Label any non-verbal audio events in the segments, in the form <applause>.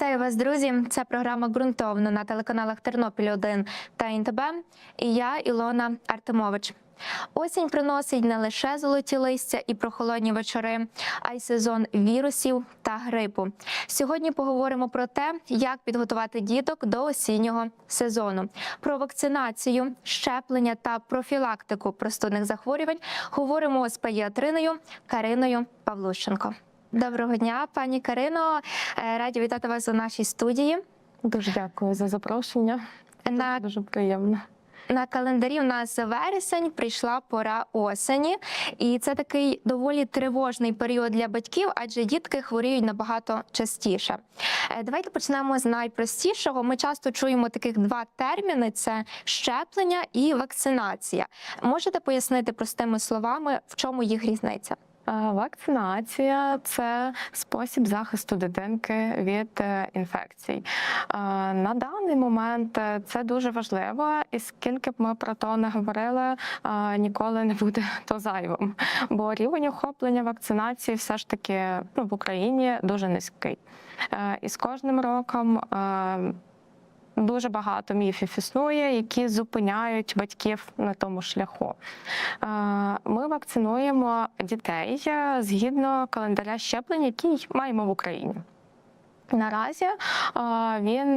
Вітаю вас, друзі! Це програма ґрунтовно на телеканалах Тернопіль 1 та ІНТБ. І я Ілона Артемович. Осінь приносить не лише золоті листя і прохолодні вечори, а й сезон вірусів та грипу. Сьогодні поговоримо про те, як підготувати діток до осіннього сезону. Про вакцинацію, щеплення та профілактику простудних захворювань говоримо з педіатриною Кариною Павлущенко. Доброго дня, пані Карино. Е, Раді вітати вас у нашій студії. Дуже дякую за запрошення. На, Дуже приємно. на календарі у нас вересень, прийшла пора осені, і це такий доволі тривожний період для батьків, адже дітки хворіють набагато частіше. Е, Давайте почнемо з найпростішого. Ми часто чуємо таких два терміни: це щеплення і вакцинація. Можете пояснити простими словами, в чому їх різниця? Вакцинація це спосіб захисту дитинки від е, інфекцій. На даний момент е, це дуже важливо, і скільки б ми про то не говорили, ніколи не буде <laughs> то зайвим. Бо рівень охоплення вакцинації все ж таки ну, в Україні дуже низький. Е, І з кожним роком. Дуже багато міфів існує, які зупиняють батьків на тому шляху. Е, Ми вакцинуємо дітей е, згідно календаря щеплень, який маємо в Україні. Наразі е, він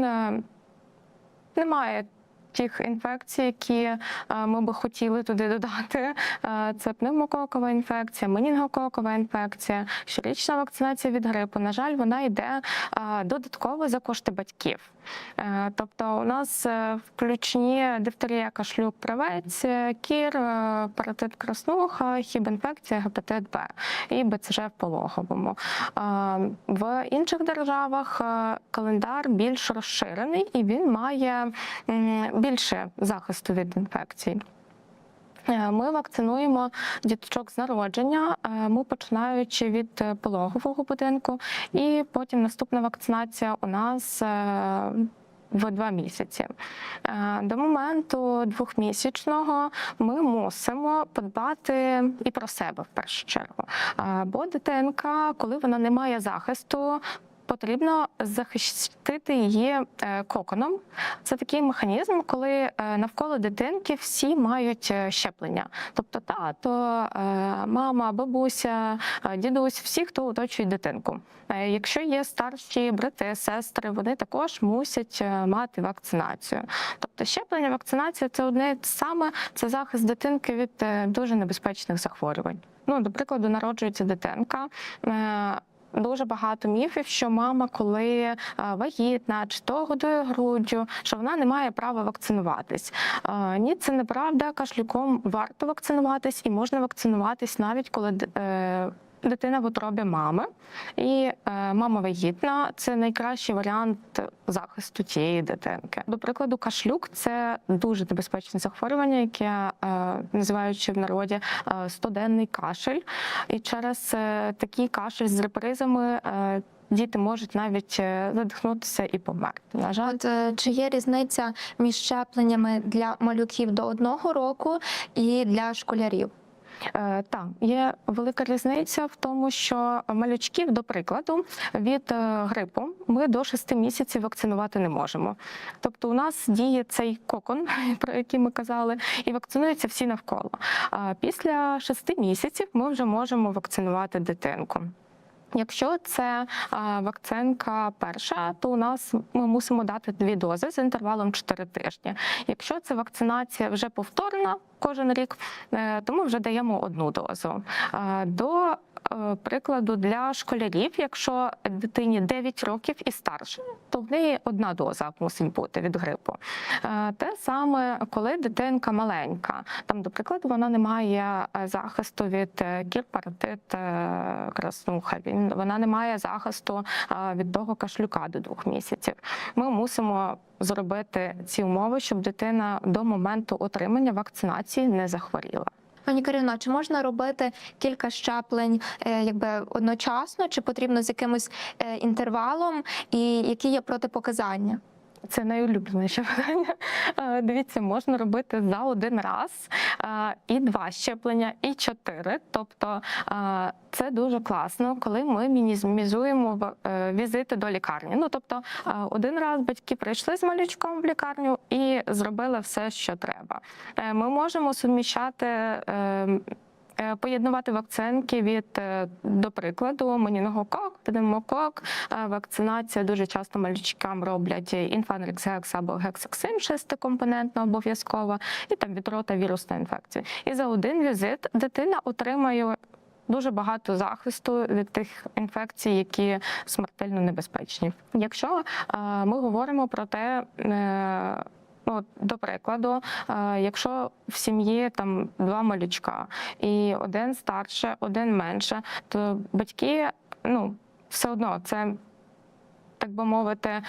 не має тих інфекцій, які е, ми би хотіли туди додати. Е, Це пневмококова інфекція, менінгококова інфекція, щорічна вакцинація від грипу. На жаль, вона йде е, додатково за кошти батьків. Тобто, у нас включені дифтерія, кашлюк, правець, кір, паротит краснуха, хібінфекція, гепатит Б і БЦЖ в пологовому. В інших державах календар більш розширений і він має більше захисту від інфекцій. Е, Ми вакцинуємо діточок з народження. е, Ми починаючи від е, пологового будинку, і потім наступна вакцинація у нас. В два місяці до моменту двохмісячного ми мусимо подбати і про себе в першу чергу. Бо дитинка, коли вона не має захисту, потрібно захистити її е, коконом. Це такий механізм, коли е, навколо дитинки всі мають е, щеплення. Тобто тато, мама, бабуся, дідусь, всі, хто оточує дитинку. Якщо є старші брати, сестри, вони також мусять мати вакцинацію. Тобто щеплення, вакцинація це одне саме це захист дитинки від дуже небезпечних захворювань. Ну, до прикладу, народжується дитинка. Дуже багато міфів, що мама, коли е, вагітна чи то годує груддю, що вона не має права вакцинуватись. Е, Ні, це неправда. Кашлюком варто вакцинуватись, і можна вакцинуватись навіть коли е, дитина в утробі мами, і е, мама вагітна це найкращий варіант захисту тієї дитинки. До прикладу, кашлюк це дуже небезпечне захворювання, яке е, називаючи в народі е, стоденний кашель. І через такий кашель з репризами діти можуть навіть задихнутися і померти. На жаль, От чи є різниця між щепленнями для малюків до одного року і для школярів? Е, Так, є велика різниця в тому, що малючків, до прикладу, від е, грипу ми до 6 місяців вакцинувати не можемо. Тобто, у нас діє цей кокон, <laughs> про який ми казали, і вакцинуються всі навколо. Після 6 місяців ми вже можемо вакцинувати дитинку. Якщо це вакцинка перша, то у нас ми мусимо дати дві дози з інтервалом 4 тижні. Якщо це вакцинація вже повторна кожен рік, е, то ми вже даємо одну дозу. До прикладу для школярів, якщо дитині 9 років і старше, то в неї одна доза мусить бути від грипу. Е, Те саме, коли дитинка маленька, там, до прикладу, вона не має е, захисту від е, е, краснуха. Вона не має захисту е, від того кашлюка до двох місяців. Ми мусимо зробити ці умови, щоб дитина до моменту отримання вакцинації не захворіла. Пані Карино, чи можна робити кілька щеплень е, якби одночасно, чи потрібно з якимось е, інтервалом, і які є протипоказання? Це найулюбленіше питання. <laughs> Е, Дивіться, можна робити за один раз е, і два щеплення, і чотири. Тобто е, це дуже класно, коли ми мінімізуємо візити до лікарні. Ну тобто, один раз батьки прийшли з малючком в лікарню і зробили все, що треба. Ми можемо суміщати. Е, Поєднувати вакцинки від, е, до прикладу, менінгокок, пневмокок, е, вакцинація дуже часто малючкам роблять інфанрикс гекс або гексаксин шестикомпонентно обов'язково, і там від рота вірусна інфекція. І за один візит дитина отримає дуже багато захисту від тих інфекцій, які смертельно небезпечні. Якщо ми говоримо про те, Ну, до прикладу, е, якщо в сім'ї там два малючка, і один старше, один менше, то батьки ну все одно це. Так би мовити, е,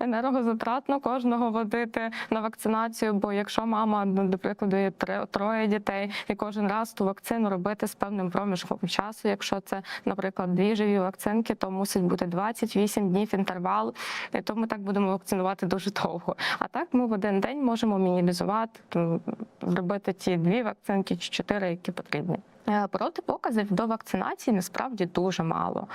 <laughs> енергозатратно кожного водити на вакцинацію. Бо якщо мама, ну, до прикладу, є троє дітей, і кожен раз ту вакцину робити з певним проміжком часу. Якщо це, наприклад, дві живі вакцинки, то мусить бути 28 днів інтервал. І то ми так будемо вакцинувати дуже довго. А так ми в один день можемо мінімізувати, зробити ті дві вакцинки чи чотири, які потрібні. Е, Протипоказів до вакцинації насправді дуже мало.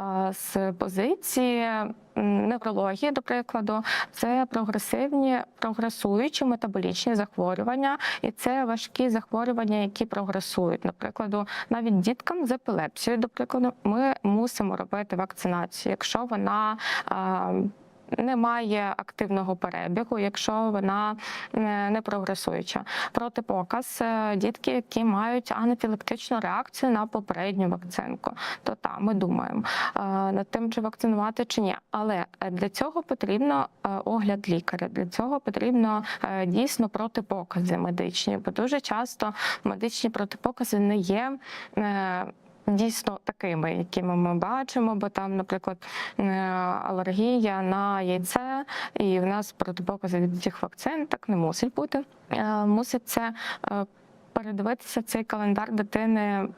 Е, З позиції неврології, до прикладу, це прогресивні, прогресуючі метаболічні захворювання, і це важкі захворювання, які прогресують. Наприклад, навіть діткам з епілепсією, до прикладу, ми мусимо робити вакцинацію, якщо вона е, не має активного перебігу, якщо вона е, не прогресуюча. Протипоказ е, дітки, які мають анафілактичну реакцію на попередню вакцинку, то там ми думаємо е, над тим, чи вакцинувати чи ні. Але для цього потрібно огляд лікаря. Для цього потрібно дійсно протипокази медичні, бо дуже часто медичні протипокази не є. Дійсно такими, якими ми бачимо, бо там, наприклад, е, алергія на яйце, і в нас протипокази від цих вакцин так не мусить бути. Е, Мусить це е, передивитися цей календар дитини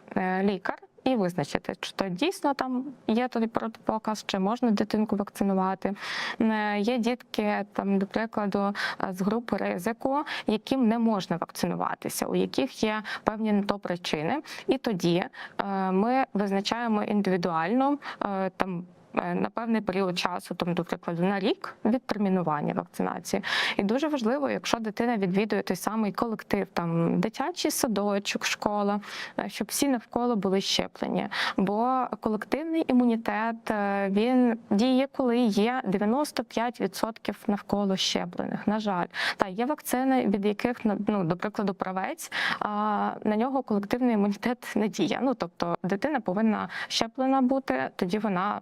лікар. І визначити, чи то дійсно там є той протипоказ, чи можна дитинку вакцинувати. Е, Є дітки, там, до прикладу, е, з групи ризику, яким не можна вакцинуватися, у яких є певні на то причини. І тоді е, ми визначаємо індивідуально там. Е, На певний період часу, там, до прикладу, на рік відтермінування вакцинації. І дуже важливо, якщо дитина відвідує той самий колектив, там дитячий садочок, школа, е, щоб всі навколо були щеплені. Бо колективний імунітет е, він діє, коли є 95% навколо щеплених. На жаль, та є вакцини, від яких ну, до прикладу, правець, а на нього колективний імунітет не діє. Ну тобто дитина повинна щеплена бути, тоді вона.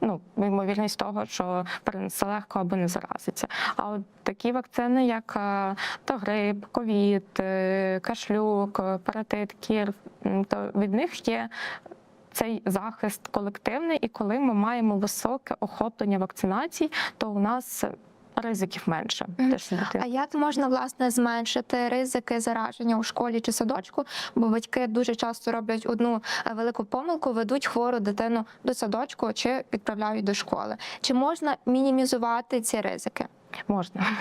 Ну, ймовірність того, що перенесе легко або не заразиться. А от такі вакцини, як е, то грип, ковід, е, кашлюк, паратит, кір, то від них є цей захист колективний, і коли ми маємо високе охоплення вакцинацій, то у нас ризиків менше. Мгм. Теж дитина. А як можна власне зменшити ризики зараження у школі чи садочку? Бо батьки дуже часто роблять одну е, велику помилку, ведуть хвору дитину до садочку чи відправляють до школи. Чи можна мінімізувати ці ризики? Можна. <laughs>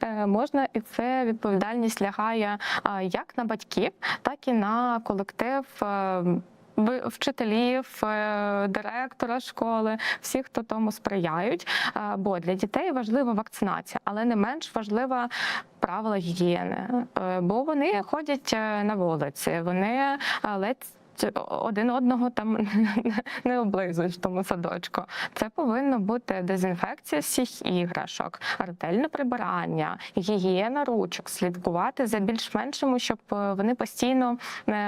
Е, Можна, і це відповідальність лягає як на батьків, так і на колектив. Вчителів, е, директора школи, всіх, хто тому сприяють. Е, Бо для дітей важлива вакцинація, але не менш важлива правила гігієни, Е, бо вони ходять на вулиці, вони ледь один одного там <laughs> не облизують тому садочку. Це повинно бути дезінфекція всіх іграшок, ретельне прибирання, гігієна ручок, слідкувати за більш-меншими, щоб е, вони постійно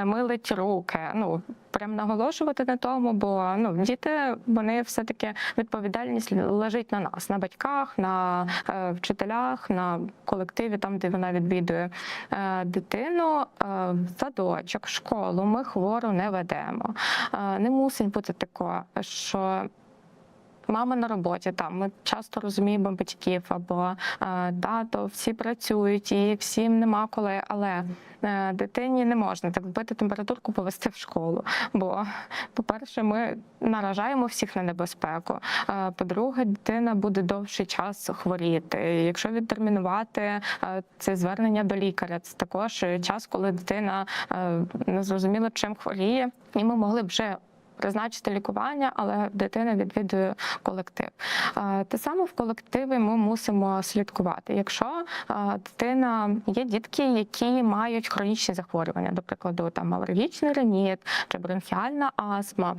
мили ті руки. Ну прям наголошувати на тому, бо ну діти вони все таки відповідальність лежить на нас, на батьках, на е, вчителях, на колективі, там де вона відвідує е, дитину. Е, садочок, школу ми хвору не ведемо. Е, не мусить бути тако, що мама на роботі. Там ми часто розуміємо батьків або е, тато, всі працюють і всім нема коли, але. е, Дитині не можна так вбити температурку, повести в школу. Бо, по-перше, ми наражаємо всіх на небезпеку. По-друге, дитина буде довший час хворіти. Якщо відтермінувати е, це звернення до лікаря, це також час, коли дитина не зрозуміло чим хворіє, і ми могли б вже. Призначити лікування, але дитина відвідує колектив. Те саме в колективі ми мусимо слідкувати. Якщо дитина є дітки, які мають хронічні захворювання, до прикладу, там алергічний реніт чи бронхіальна астма,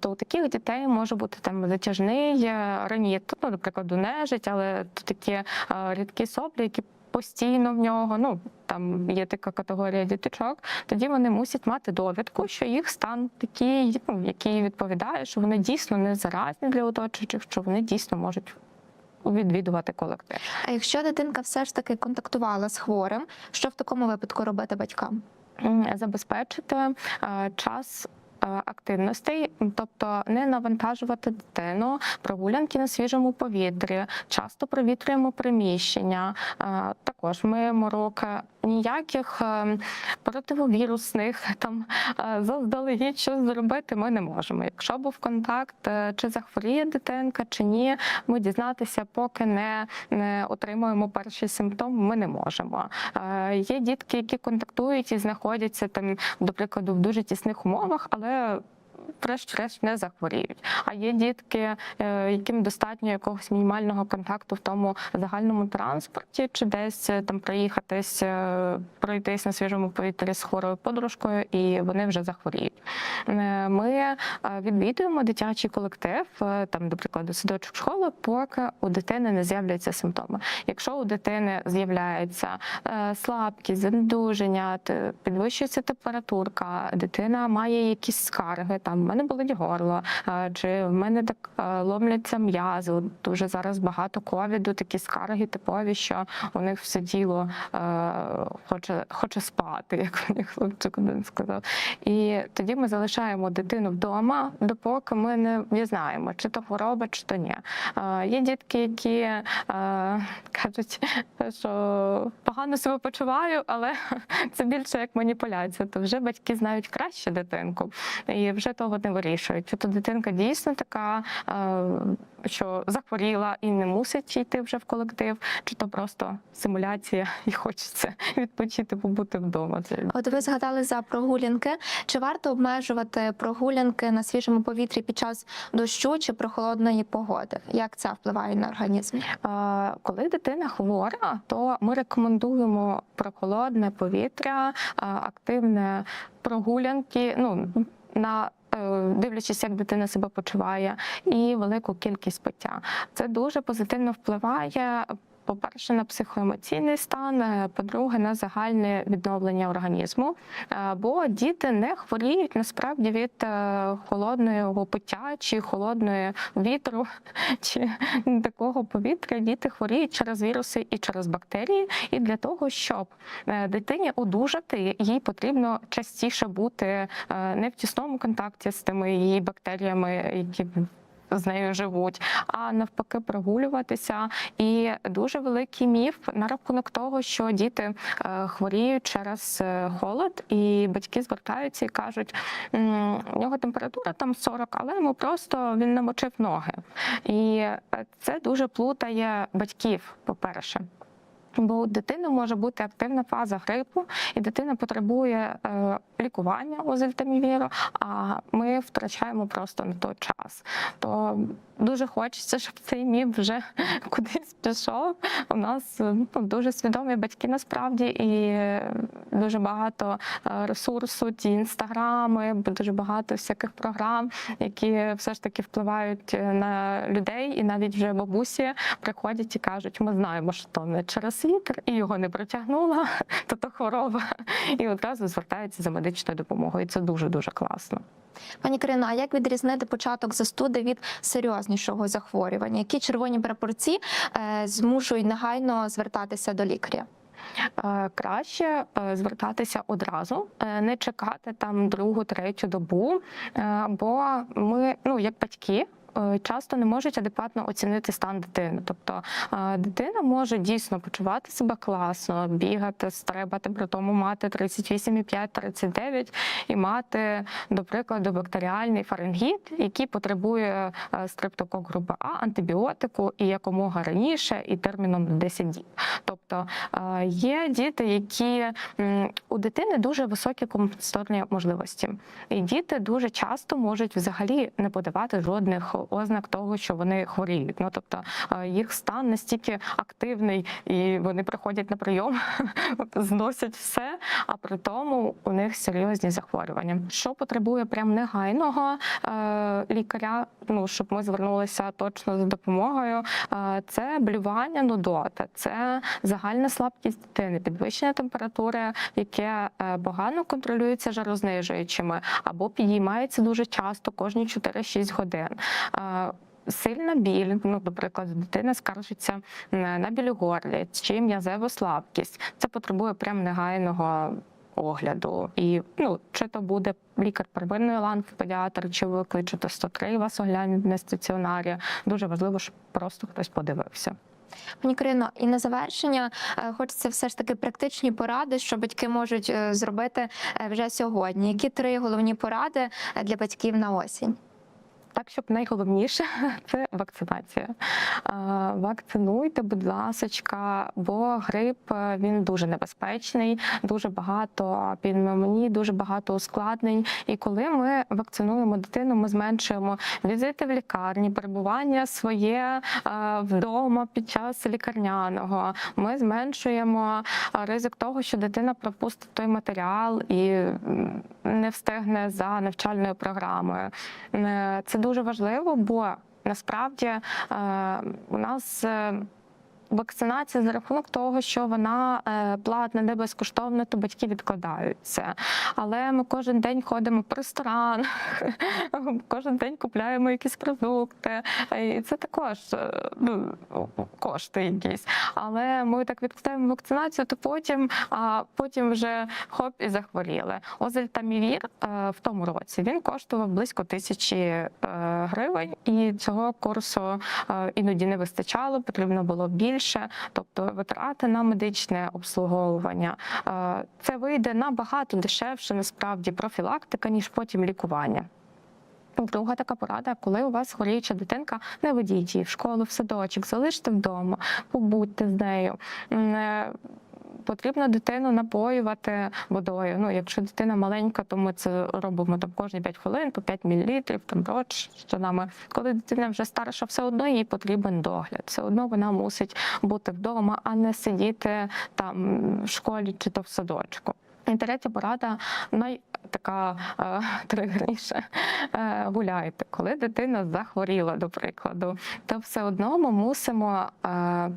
то у таких дітей може бути там затяжний е, реніт, ну, до прикладу, нежить, але такі рідкі соплі, які постійно в нього, ну там є така категорія діточок, тоді вони мусять мати довідку, що їх стан такий, ну, який відповідає, що вони дійсно не заразні для оточуючих, що вони дійсно можуть відвідувати колектив. А якщо дитинка все ж таки контактувала з хворим, що в такому випадку робити батькам? Забезпечити е, час. Е, Активностей, тобто не навантажувати дитину, прогулянки на свіжому повітрі, часто провітрюємо приміщення, е, також миємо руки. Ніяких е, противовірусних там е, заздалегідь щось зробити ми не можемо. Якщо був контакт, е, чи захворіє дитинка, чи ні, ми дізнатися, поки не, не отримуємо перші симптоми, ми не можемо. Е, Є дітки, які контактують і знаходяться там, до прикладу, в дуже тісних умовах, але врешті-решт не захворіють. А є дітки, е, яким достатньо якогось мінімального контакту в тому загальному транспорті, чи десь е, там проїхатись, е, пройтись на свіжому повітрі з хворою подружкою, і вони вже захворіють. Ми відвідуємо дитячий колектив, там, до прикладу, садочок школи, поки у дитини не з'являються симптоми. Якщо у дитини з'являється слабкість, занедуження, підвищується температурка, дитина має якісь скарги, там в мене болить горло, чи в мене так ломляться м'язи. Дуже зараз багато ковіду, такі скарги типові, що у них все тіло е, хоче, хоче спати, як мені хлопчик один сказав. І тоді ми залишаємо дитину вдома, допоки ми не дізнаємо, чи то хвороба, чи то ні. Є дітки, які кажуть, що погано себе почуваю, але <laughs> це більше як маніпуляція. То вже батьки знають краще дитинку і вже того не вирішують. Чи то дитинка дійсно така, е, що захворіла і не мусить йти вже в колектив, чи то просто симуляція <laughs> і хочеться відпочити, побути вдома. От ви згадали за прогулянки. Чи варто обмежувати прогулянки на свіжому повітрі під час дощу чи прохолодної погоди? Як це впливає на організм? Е, Коли дитина хвора, то ми рекомендуємо прохолодне повітря, е, активне прогулянки. Ну на Дивлячись, як дитина себе почуває, і велику кількість пиття. Це дуже позитивно впливає. По-перше, на психоемоційний стан, е, по-друге, на загальне відновлення організму. Е, Бо діти не хворіють насправді від е, холодного пиття чи холодної вітру, <laughs> чи такого повітря. Діти хворіють через віруси і через бактерії. І для того, щоб дитині одужати, їй потрібно частіше бути не в тісному контакті з тими її бактеріями, які з нею живуть, а навпаки, прогулюватися. І дуже великий міф на рахунок того, що діти е, хворіють через е, холод, і батьки звертаються і кажуть, «М, у нього температура там 40, але йому просто він намочив ноги. І е, це дуже плутає батьків, по-перше. Бо у дитини може бути активна фаза грипу, і дитина потребує е, лікування озельтамівіру, а ми втрачаємо просто на той час. То дуже хочеться, щоб цей міф вже <laughs> кудись пішов. У нас е, ну, дуже свідомі батьки насправді, і дуже багато е, ресурсу, ті інстаграми, дуже багато всяких програм, які все ж таки впливають на людей, і навіть вже бабусі приходять і кажуть: ми знаємо, що то не через вітер, і його не протягнула, <laughs> то то хвороба, і одразу звертаються за медичною допомогою. І це дуже дуже класно. Пані Карино, а як відрізнити початок застуди від серйознішого захворювання? Які червоні прапорці е, змушують негайно звертатися до лікаря? Е, Краще е, звертатися одразу, не чекати там другу, третю добу. Бо ми, ну як батьки, часто не можуть адекватно оцінити стан дитини. Тобто е, дитина може дійсно почувати себе класно, бігати, стрибати, при тому мати 38,5-39 і мати, до прикладу, бактеріальний фарингіт, який потребує е, стрептокок групи А, антибіотику і якомога раніше, і терміном на 10 діб. Тобто е, є діти, які у дитини дуже високі компенсаторні можливості, і діти дуже часто можуть взагалі не подавати жодних ознак того, що вони хворіють. Ну тобто е, їх стан настільки активний, і вони приходять на прийом, <laughs> зносять все, а при тому у них серйозні захворювання. Що потребує прям негайного е, лікаря, ну щоб ми звернулися точно за допомогою. е, Це блювання, нудота, це загальна слабкість дитини, підвищення температури, яке погано контролюється жарознижуючими, або підіймається дуже часто, кожні 4-6 годин. Сильна біль, ну, наприклад, дитина скаржиться на біль у горлі чи м'язеву слабкість. Це потребує прям негайного огляду. І ну, чи то буде лікар первинної ланки, педіатр, чи ви кличете 103 і вас оглянуть на стаціонарі. Дуже важливо, щоб просто хтось подивився. Пані Карино, і на завершення е, хочеться все ж таки практичні поради, що батьки можуть е, зробити е, вже сьогодні. Які три головні поради для батьків на осінь? Так, щоб найголовніше <laughs> це вакцинація. Вакцинуйте, будь ласочка, бо грип е, він дуже небезпечний, дуже багато пневмоній, дуже багато ускладнень. І коли ми вакцинуємо дитину, ми зменшуємо візити в лікарні, перебування своє е, вдома під час лікарняного. Ми зменшуємо е, ризик того, що дитина пропустить той матеріал і не встигне за навчальною програмою. Це дуже важливо, бо насправді е, у нас. Вакцинація за рахунок того, що вона е, платна, не безкоштовна, то батьки відкладають це. Але ми кожен день ходимо по ресторанах, <laughs> кожен день купляємо якісь продукти. е, І це також е, ну, кошти якісь. Але ми так відкладаємо вакцинацію, то потім, а потім вже хоп і захворіли. Озельтамівір в тому році він коштував близько тисячі гривень, і цього курсу іноді не вистачало, потрібно було більше. Тобто витрати на медичне обслуговування. Е, Це вийде набагато дешевше, насправді, профілактика, ніж потім лікування. Друга така порада, коли у вас хворіюча дитинка, не ведіть її в школу, в садочок, залиште вдома, побудьте з нею. Потрібно дитину напоювати водою. Ну, якщо дитина маленька, то ми це робимо там кожні 5 хвилин, по 5 мл, там роч з нами. Коли дитина вже старша, все одно їй потрібен догляд. Все одно вона мусить бути вдома, а не сидіти там в школі чи то в садочку. І третя порада най така е, <laughs> тригерніша. Е, гуляйте. Коли дитина захворіла, до прикладу, то все одно ми мусимо. Е,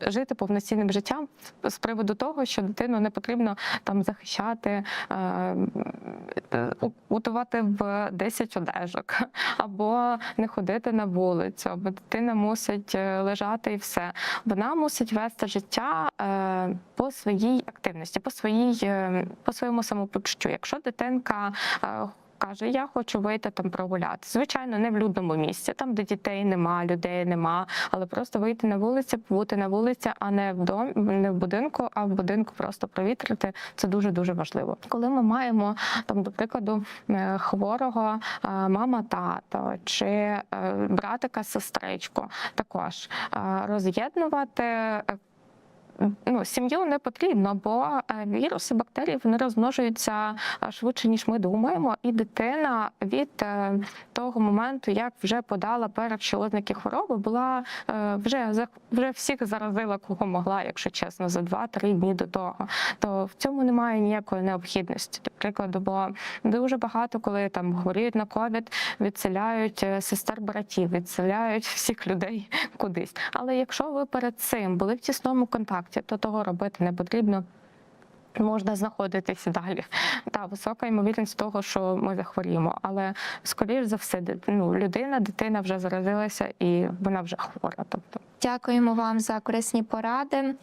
Жити повноцінним життям з приводу того, що дитину не потрібно там захищати, е, утувати в 10 одежок, <laughs> або не ходити на вулицю, або дитина мусить е, лежати і все. Вона мусить вести життя е, по своїй активності, по своїй по своєму самопочуттю. Якщо дитинка Каже, я хочу вийти там прогуляти. Звичайно, не в людному місці, там, де дітей нема, людей нема, але просто вийти на вулицю, побути на вулиці, а не в дом, не в будинку, а в будинку просто провітрити. Це дуже дуже важливо. Коли ми маємо там, до прикладу, е, хворого е, мама, тато чи е, братика, сестричку, також роз'єднувати. Ну, сім'ю не потрібно, бо е, віруси, бактерії вони розмножуються швидше, ніж ми думаємо, і дитина від е, того моменту, як вже подала перші ознаки хвороби, була е, вже вже всіх заразила, кого могла, якщо чесно, за 2-3 дні до того. То в цьому немає ніякої необхідності. До прикладу, бо дуже багато, коли там хворіють на ковід, відселяють сестер братів, відселяють всіх людей <laughs> кудись. Але якщо ви перед цим були в тісному контакті, то того робити не потрібно. Можна знаходитися далі. Та висока ймовірність того, що ми захворіємо. Але скоріш за все, ну, людина, дитина вже заразилася і вона вже хвора. Тобто Дякуємо вам за корисні поради.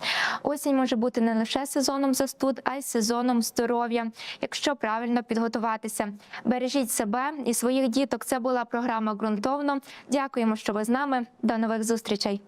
Осінь може бути не лише сезоном застуд, а й сезоном здоров'я, якщо правильно підготуватися. Бережіть себе і своїх діток. Це була програма ґрунтовно. Дякуємо, що ви з нами. До нових зустрічей.